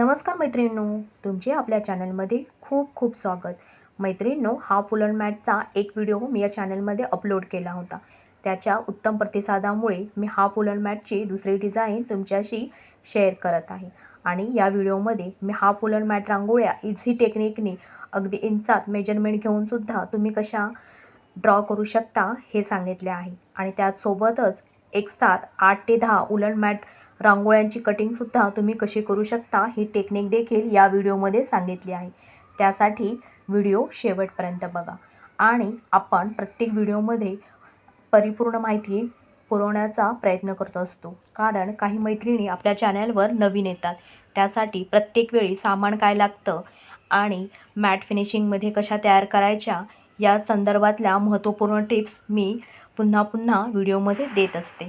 नमस्कार मैत्रिणींनो तुमचे आपल्या चॅनलमध्ये खूप खूप स्वागत. मैत्रिणींनो हा फुलन मॅटचा एक व्हिडिओ मी या चॅनलमध्ये अपलोड केला होता. त्याच्या उत्तम प्रतिसादामुळे मी हा फुलन मॅटची दुसरी डिझाईन तुमच्याशी शेअर करत आहे. आणि या व्हिडिओमध्ये मी हा फुलन मॅट रांगोळ्या इझी टेक्निकने अगदी इंचात मेजरमेंट घेऊनसुद्धा तुम्ही कशा ड्रॉ करू शकता हे सांगितले आहे. आणि त्याचसोबतच एक सात आठ ते दहा उलन मॅट रांगोळ्यांची कटिंगसुद्धा तुम्ही कशी करू शकता ही टेक्निक देखील या व्हिडिओमध्ये सांगितली आहे. त्यासाठी व्हिडिओ शेवटपर्यंत बघा. आणि आपण प्रत्येक व्हिडिओमध्ये परिपूर्ण माहिती पुरवण्याचा प्रयत्न करत असतो. कारण काही मैत्रिणी आपल्या चॅनलवर नवीन येतात. त्यासाठी प्रत्येक वेळी सामान काय लागतं आणि मॅट फिनिशिंगमध्ये कशा तयार करायच्या या संदर्भातल्या महत्त्वपूर्ण टिप्स मी पुन्हा पुन्हा व्हिडिओमध्ये देत असते.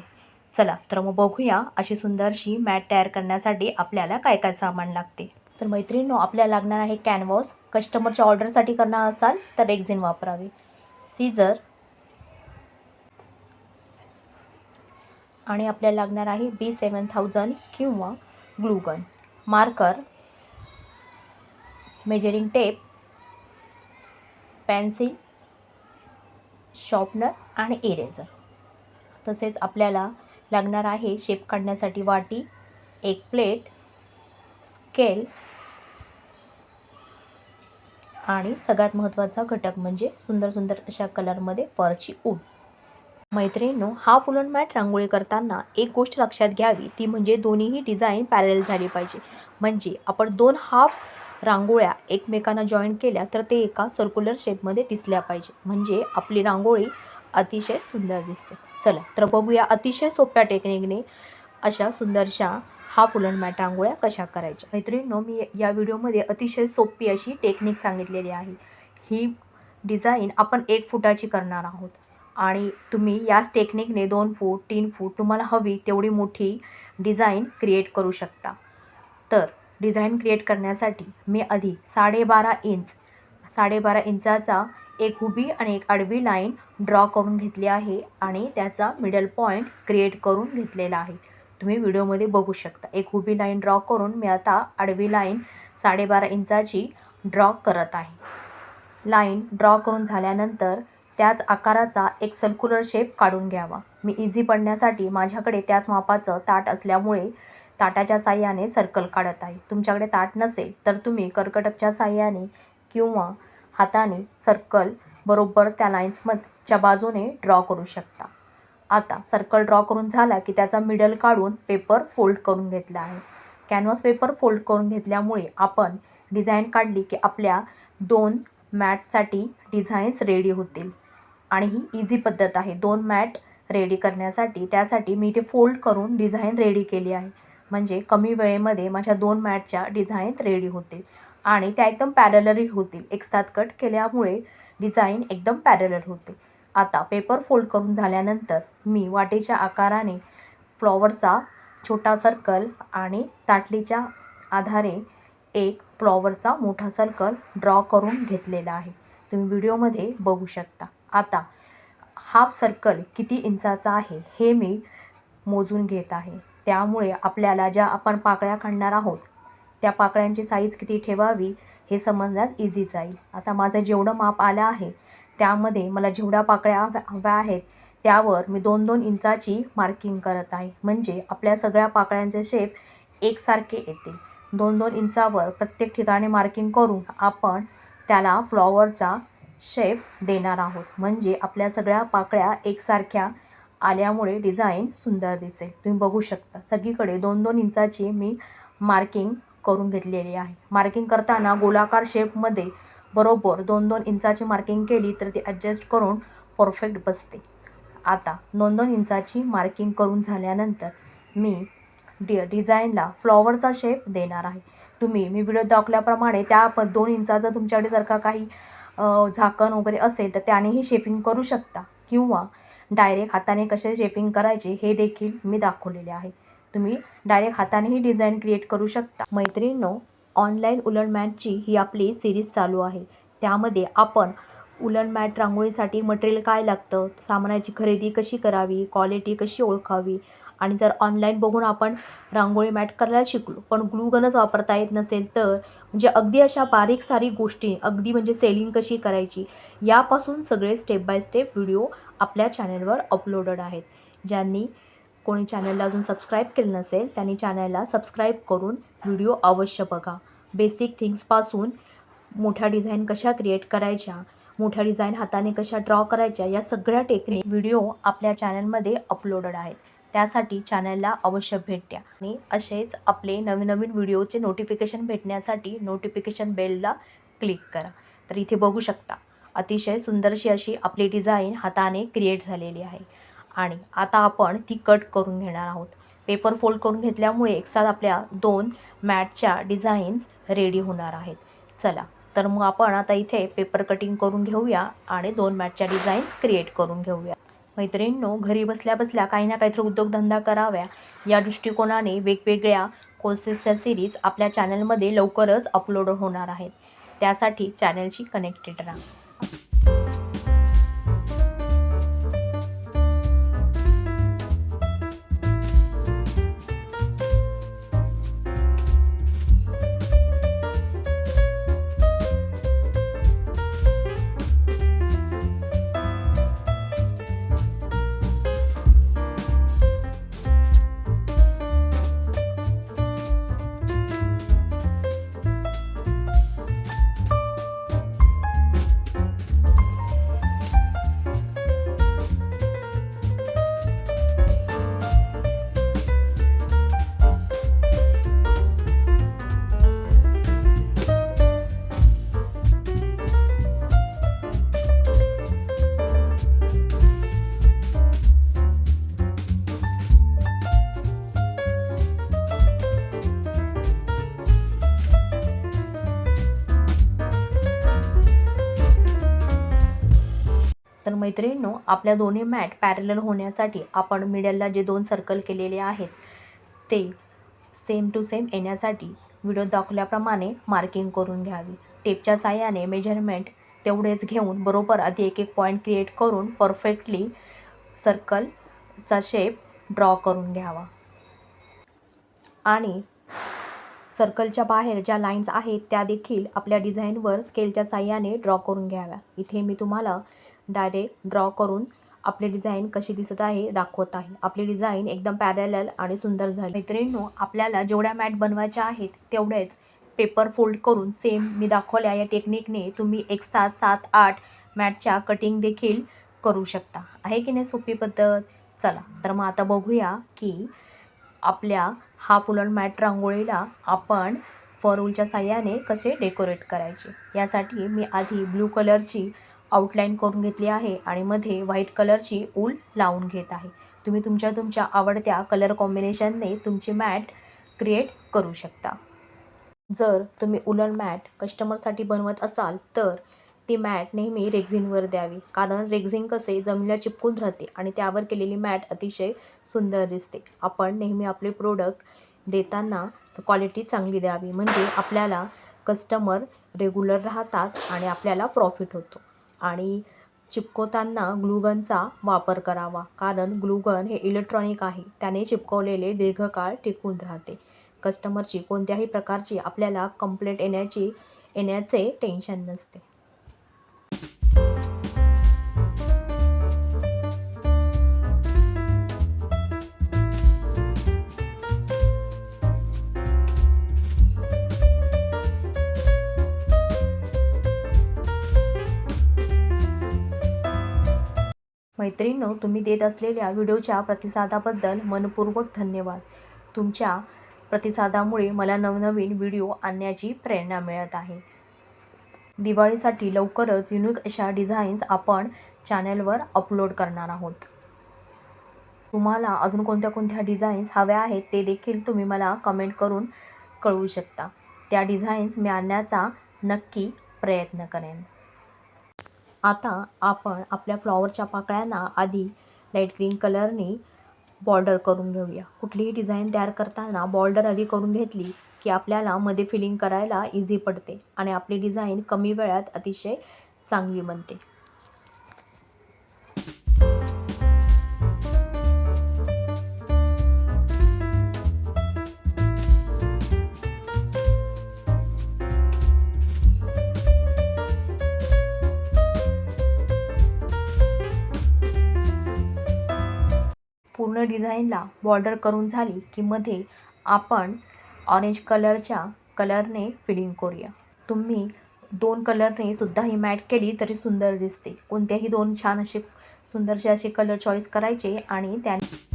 चला तर मग बघूया अशी सुंदरशी मॅट तयार करण्यासाठी आपल्याला काय काय सामान लागते. तर मैत्रिणींनो आपल्याला लागणार आहे कॅनवॉस कस्टमरच्या ऑर्डरसाठी करणार असाल तर रेक्झिन वापरावे. सीझर. आणि आपल्याला लागणार आहे बी सेवन थाउजंड किंवा glue gun marker. Measuring tape. Pencil. Sharpener आणि इरेझर तसेच आपल्याला लागणार आहे शेप काढण्यासाठी वाटी एक प्लेट स्केल आणि सगळ्यात महत्त्वाचा घटक म्हणजे सुंदर सुंदर अशा कलरमध्ये फरची ऊन. मैत्रिणींनो हा फुलन मॅट रांगोळी करताना एक गोष्ट लक्षात घ्यावी ती म्हणजे दोन्हीही डिझाईन पॅरेल झाली पाहिजे. म्हणजे आपण दोन हाफ रांगोळ्या एकमेकांना जॉईन केल्या तर ते एका सर्क्युलर शेपमध्ये दिसल्या पाहिजे. म्हणजे आपली रांगोळी अतिशय सुंदर दिसते. चला तर बघूया अतिशय सोप्या टेक्निकने अशा सुंदरशा हा फुलन मॅट रांगोळ्या कशा करायच्या. मैत्रिणींनो मी या व्हिडिओमध्ये अतिशय सोपी अशी टेक्निक सांगितलेली आहे. ही डिझाईन आपण एक फुटाची करणार आहोत. आणि तुम्ही याच टेक्निकने दोन फूट तीन फूट तुम्हाला हवी तेवढी मोठी डिझाईन क्रिएट करू शकता. तर डिझाईन क्रिएट करण्यासाठी मी आधी साडेबारा इंच साडेबारा इंचाचा एक उभी आणि एक आडवी लाईन ड्रॉ करून घेतली आहे आणि त्याचा मिडल पॉईंट क्रिएट करून घेतलेला आहे. तुम्ही व्हिडिओमध्ये बघू शकता. एक उभी लाईन ड्रॉ करून मी आता आडवी लाईन साडेबारा इंचाची ड्रॉ करत आहे. लाईन ड्रॉ करून झाल्यानंतर त्याच आकाराचा एक सर्क्युलर शेप काढून घ्यावा. मी इझी पडण्यासाठी माझ्याकडे त्याच मापाचं ताट असल्यामुळे ताटाच्या साह्याने सर्कल काढत आहे. तुमच्याकडे ताट नसेल तर तुम्ही कर्कटकच्या साह्याने किंवा हाताने सर्कल बरोबर त्या लाईन्समधच्या बाजूने ड्रॉ करू शकता. आता सर्कल ड्रॉ करून झाला की त्याचा मिडल काढून पेपर फोल्ड करून घेतला आहे. कॅनव्हास पेपर फोल्ड करून घेतल्यामुळे आपण डिझाईन काढली की आपल्या दोन मॅटसाठी डिझाईन्स रेडी होतील. आणि ही इझी पद्धत आहे. दोन मॅट रेडी करण्यासाठी त्यासाठी मी ते फोल्ड करून डिझाईन रेडी केली आहे. म्हणजे कमी वेळेमध्ये माझ्या दोन मॅटच्या डिझाईन रेडी होतील. आणि त्या एकदम पॅरलरी होतील एक साथ कट केल्यामुळे डिझाईन एकदम पॅरलर होते. आता पेपर फोल्ड करून झाल्यानंतर मी वाटेच्या आकाराने फ्लॉवरचा छोटा सर्कल आणि ताटलीच्या आधारे एक फ्लॉवरचा मोठा सर्कल ड्रॉ करून घेतलेला आहे. तुम्ही व्हिडिओमध्ये बघू शकता. आता हाफ सर्कल किती इंचाचा आहे हे मी मोजून घेत आहे. त्यामुळे आपल्याला ज्या आपण पाकळ्या काढणार आहोत त्या पाकळ्यांची साईज किती ठेवावी हे समजण्यास इझी जाईल. आता माझं जेवढं माप आलं आहे त्यामध्ये मला जेवढ्या पाकळ्या हव्या हव्या आहेत त्यावर मी दोन दोन इंचाची मार्किंग करत आहे. म्हणजे आपल्या सगळ्या पाकळ्यांचे शेप एकसारखे येतील. दोन दोन इंचावर प्रत्येक ठिकाणी मार्किंग करून आपण त्याला फ्लॉवरचा शेप देणार आहोत. म्हणजे आपल्या सगळ्या पाकळ्या एकसारख्या आल्यामुळे डिझाईन सुंदर दिसेल. तुम्ही बघू शकता. सगळीकडे दोन दोन इंचाची मी मार्किंग करून घेतलेली आहे. मार्किंग करताना गोलाकार शेपमध्ये बरोबर दोन दोन इंचाची मार्किंग केली तर ती ॲडजस्ट करून परफेक्ट बसते. आता दोन दोन इंचाची मार्किंग करून झाल्यानंतर मी डि डिझाईनला फ्लॉवरचा शेप देणार आहे. तुम्ही मी व्हिडिओ दाखवल्याप्रमाणे त्या प दोन इंचाचं तुमच्याकडे जर का काही झाकण वगैरे असेल तर त्यानेही शेपिंग करू शकता. किंवा डायरेक्ट हाताने कसे शेपिंग करायचे हे देखील मी दाखवलेले आहे. तुम्ही डायरेक्ट हातानेही डिझाईन क्रिएट करू शकता. मैत्रिणींनो ऑनलाईन उलन मॅटची ही आपली सिरीज चालू आहे. त्यामध्ये आपण उलन मॅट रांगोळीसाठी मटेरियल काय लागतं सामानाची खरेदी कशी करावी क्वालिटी कशी ओळखावी आणि जर ऑनलाईन बघून आपण रांगोळी मॅट करायला शिकलो पण ग्लूगनच वापरता येत नसेल तर म्हणजे अगदी अशा बारीक सारी गोष्टी अगदी म्हणजे सेलिंग कशी करायची यापासून सगळे स्टेप बाय स्टेप व्हिडिओ आपल्या चॅनलवर अपलोडेड आहेत. ज्यांनी कोणी चॅनलला अजून सबस्क्राईब केलं नसेल त्यांनी चॅनलला सबस्क्राईब करून व्हिडिओ अवश्य बघा. बेसिक थिंग्सपासून मोठ्या डिझाईन कशा क्रिएट करायच्या मोठ्या डिझाईन हाताने कशा ड्रॉ करायच्या या सगळ्या टेक्निक व्हिडिओ आपल्या चॅनलमध्ये अपलोडेड आहेत. त्यासाठी चॅनलला अवश्य भेट द्या. आणि असेच आपले नवीन नवीन व्हिडिओचे नोटिफिकेशन भेटण्यासाठी नोटिफिकेशन बेलला क्लिक करा. तर इथे बघू शकता अतिशय सुंदरशी अशी आपली डिझाईन हाताने क्रिएट झालेली आहे. आणि आता आपण ती कट करून घेणार आहोत. पेपर फोल्ड करून घेतल्यामुळे एकसाथ आपल्या दोन मॅटच्या डिझाईन्स रेडी होणार आहेत. चला तर मग आपण आता इथे पेपर कटिंग करून घेऊया आणि दोन मॅटच्या डिझाईन्स क्रिएट करून घेऊया. मैत्रिणींनो घरी बसल्या बसल्या काही ना काहीतरी उद्योगधंदा कराव्या. या दृष्टिकोनाने वेगवेगळ्या कोर्सेसच्या सिरीज आपल्या चॅनलमध्ये लवकरच अपलोड होणार आहेत. त्यासाठी चॅनलशी कनेक्टेड राहा. मैत्रिणींनो आपल्या दोन्ही मॅट पॅरलल होण्यासाठी आपण मिडलला जे दोन सर्कल केलेले आहेत ते सेम टू सेम येण्यासाठी व्हिडिओ दाखवल्याप्रमाणे मार्किंग करून घ्यावी. टेपच्या साह्याने मेजरमेंट तेवढेच घेऊन बरोबर आधी एक एक पॉईंट क्रिएट करून परफेक्टली सर्कलचा शेप ड्रॉ करून घ्यावा. आणि सर्कलच्या बाहेर ज्या लाईन्स आहेत त्या देखील आपल्या डिझाईनवर स्केलच्या साह्याने ड्रॉ करून घ्याव्या. इथे मी तुम्हाला डायरेक्ट ड्रॉ करून आपली डिझाईन कशी दिसत आहे दाखवत आहे. आपली डिझाईन एकदम पॅरलल आणि सुंदर झाली. मैत्रिणींनो आपल्याला जेवढ्या मॅट बनवायच्या आहेत तेवढेच पेपर फोल्ड करून सेम मी दाखवल्या या टेक्निकने तुम्ही एक सात सात आठ मॅटच्या कटिंग देखील करू शकता. आहे की नाही सोपी पद्धत? चला तर मग आता बघूया की आपल्या हा फुलन मॅट रांगोळीला आपण फरूलच्या साह्याने कसे डेकोरेट करायचे. यासाठी मी आधी ब्लू कलरची आउटलाईन करून घेतली आहे आणि मध्ये व्हाईट कलरची ऊल लावून घेत आहे. तुम्ही तुमच्या तुमच्या आवडत्या कलर कॉम्बिनेशनने तुमची मॅट क्रिएट करू शकता. जर तुम्ही उलन मॅट कस्टमरसाठी बनवत असाल तर ती मॅट नेहमी रेग्झिनवर द्यावी. कारण रेग्झिन कसे जमिनीला चिपकून राहते आणि त्यावर केलेली मॅट अतिशय सुंदर दिसते. आपण नेहमी आपले प्रोडक्ट देताना क्वालिटी चांगली द्यावी. म्हणजे आपल्याला कस्टमर रेग्युलर राहतात आणि आपल्याला प्रॉफिट होतो. आणि चिपकवताना ग्लूगनचा वापर करावा. कारण ग्लूगन हे इलेक्ट्रॉनिक आहे. त्याने चिपकवलेले दीर्घकाळ टिकून राहते. कस्टमरची कोणत्याही प्रकारची आपल्याला कंप्लेंट येण्याची येण्याचे टेन्शन नसते. मैत्रिणींनो तुम्ही देत असलेल्या व्हिडिओच्या प्रतिसादाबद्दल मनपूर्वक धन्यवाद. तुमच्या प्रतिसादामुळे मला नवनवीन व्हिडिओ आणण्याची प्रेरणा मिळत आहे. दिवाळीसाठी लवकरच युनिक अशा डिझाईन्स आपण चॅनलवर अपलोड करणार आहोत. तुम्हाला अजून कोणत्या कोणत्या डिझाईन्स हव्या आहेत ते देखील तुम्ही मला कमेंट करून कळवू शकता. त्या डिझाईन्स मी आणण्याचा नक्की प्रयत्न करेन. आता आपण आपल्या फ्लॉवरच्या पाकळ्यांना आधी लाइट ग्रीन कलरने बॉर्डर करून घेऊया. कुठलीही डिझाईन तयार करताना बॉर्डर आधी करून घेतली की आपल्याला मध्ये फिलिंग करायला इझी पडते आणि आपली डिझाईन कमी वेळात अतिशय चांगली बनते. पूर्ण डिझाईनला बॉर्डर करून झाली की मध्ये आपण ऑरेंज कलरच्या कलरने फिलिंग करूया. तुम्ही दोन कलरने सुद्धा ही मॅट केली तरी सुंदर दिसते. कोणत्याही दोन छान असे सुंदरसे असे कलर चॉईस करायचे आणि त्याने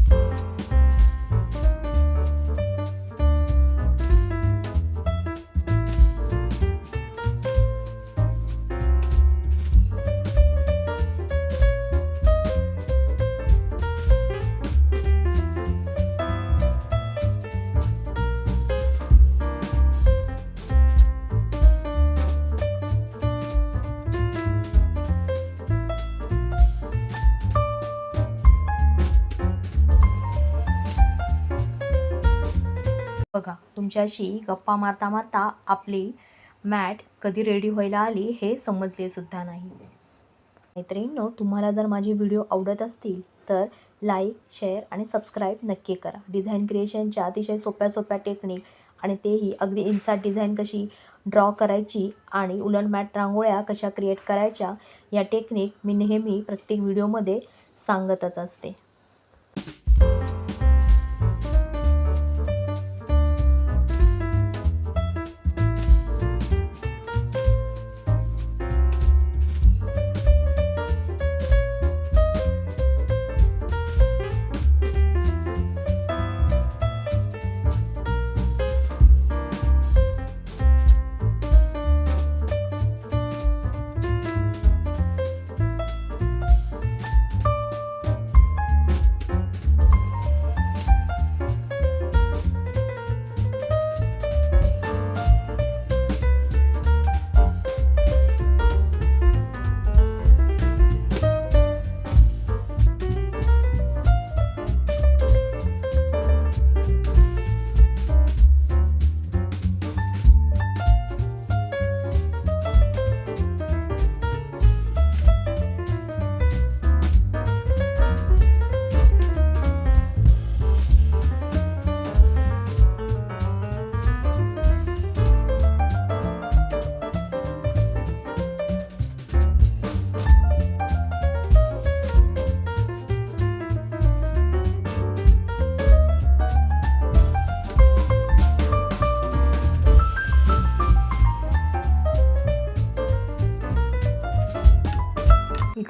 तुमच्याशी गप्पा मारता मारता आपली मॅट कधी रेडी व्हायला आली हे समजले सुद्धा नाही. मैत्रिणींनो तुम्हाला जर माझे व्हिडिओ आवडत असतील तर लाईक शेअर आणि सबस्क्राईब नक्की करा. डिझाईन क्रिएशनच्या अतिशय सोप्या सोप्या टेक्निक आणि तेही अगदी इन्साट डिझाईन कशी ड्रॉ करायची आणि उलन मॅट रांगोळ्या कशा क्रिएट करायच्या या टेक्निक मी नेहमी प्रत्येक व्हिडिओमध्ये सांगतच असते.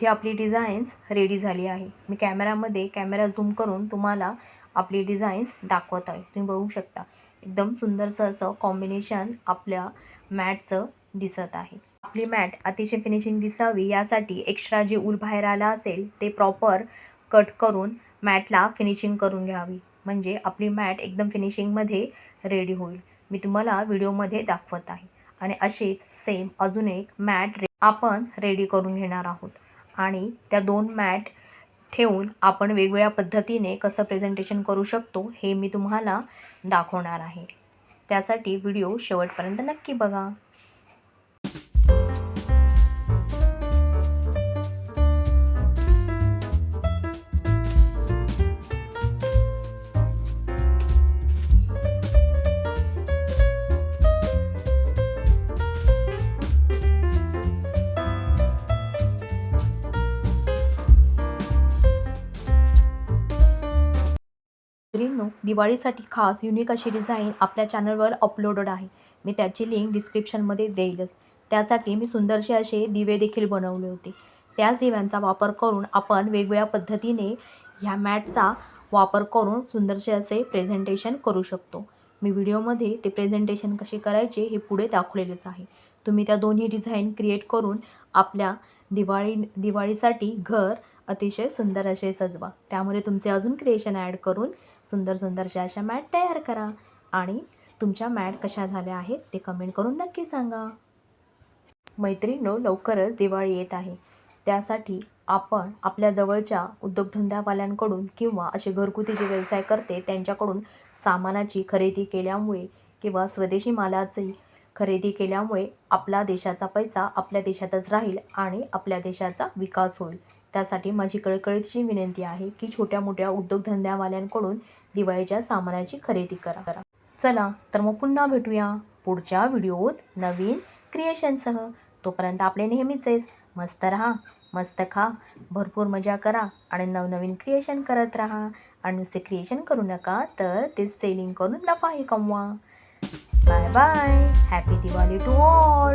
इथे आपली डिझाईन्स रेडी झाली आहे. मी कॅमेरामध्ये कॅमेरा झूम करून तुम्हाला आपली डिझाईन्स दाखवत आहे. तुम्ही बघू शकता. एकदम सुंदरसं असं कॉम्बिनेशन आपल्या मॅटचं दिसत आहे. आपली मॅट अतिशय फिनिशिंग दिसावी यासाठी एक्स्ट्रा जे ऊल बाहेर आला असेल ते प्रॉपर कट करून मॅटला फिनिशिंग करून घ्यावी. म्हणजे आपली मॅट एकदम फिनिशिंगमध्ये रेडी होईल. मी तुम्हाला व्हिडिओमध्ये दाखवत आहे. आणि असेच सेम अजून एक मॅट रे आपण रेडी करून घेणार आहोत. आणि त्या दोन मॅट ठेवून आपण वेगवेगळ्या पद्धतीने कसं प्रेझेंटेशन करू शकतो हे मी तुम्हाला दाखवणार आहे. त्यासाठी व्हिडिओ शेवटपर्यंत नक्की बघा. मैत्रिणींनो दिवाळीसाठी खास युनिक अशी डिझाईन आपल्या चॅनलवर अपलोडेड आहे. मी त्याची लिंक डिस्क्रिप्शनमध्ये देईलच. त्यासाठी मी सुंदरसे असे दिवे देखील बनवले होते. त्याच दिव्यांचा वापर करून आपण वेगवेगळ्या पद्धतीने ह्या मॅटचा वापर करून सुंदरसे असे प्रेझेंटेशन करू शकतो. मी व्हिडिओमध्ये ते प्रेझेंटेशन कसे करायचे हे पुढे दाखवलेलेच आहे. तुम्ही त्या दोन्ही डिझाईन क्रिएट करून आपल्या दिवाळी दिवाळीसाठी घर अतिशय सुंदर असे सजवा. त्यामुळे तुमचे अजून क्रिएशन ॲड करून सुंदर सुंदरशा अशा मॅट तयार करा. आणि तुमच्या मॅट कशा झाल्या आहेत ते कमेंट करून नक्की सांगा. मैत्रिणींनो लवकरच दिवाळी येत आहे. त्यासाठी आपण आपल्या जवळच्या उद्योगधंद्यावाल्यांकडून किंवा असे घरगुती जे व्यवसाय करते त्यांच्याकडून सामानाची खरेदी केल्यामुळे किंवा स्वदेशी मालाचे खरेदी केल्यामुळे आपला देशाचा पैसा आपल्या देशातच राहील आणि आपल्या देशाचा विकास होईल. त्यासाठी माझी कळकळीची विनंती आहे की छोट्या मोठ्या उद्योगधंद्यावाल्यांकडून दिवाळीच्या सामानाची खरेदी करा. करा चला तर मग पुन्हा भेटूया पुढच्या व्हिडिओत नवीन क्रिएशनसह. तोपर्यंत आपले नेहमीच मस्त राहा मस्त खा भरपूर मजा करा आणि नवनवीन क्रिएशन करत राहा. आणि नुसते क्रिएशन करू नका तर ते सेलिंग करून नफाही कमवा. Bye bye happy Diwali to all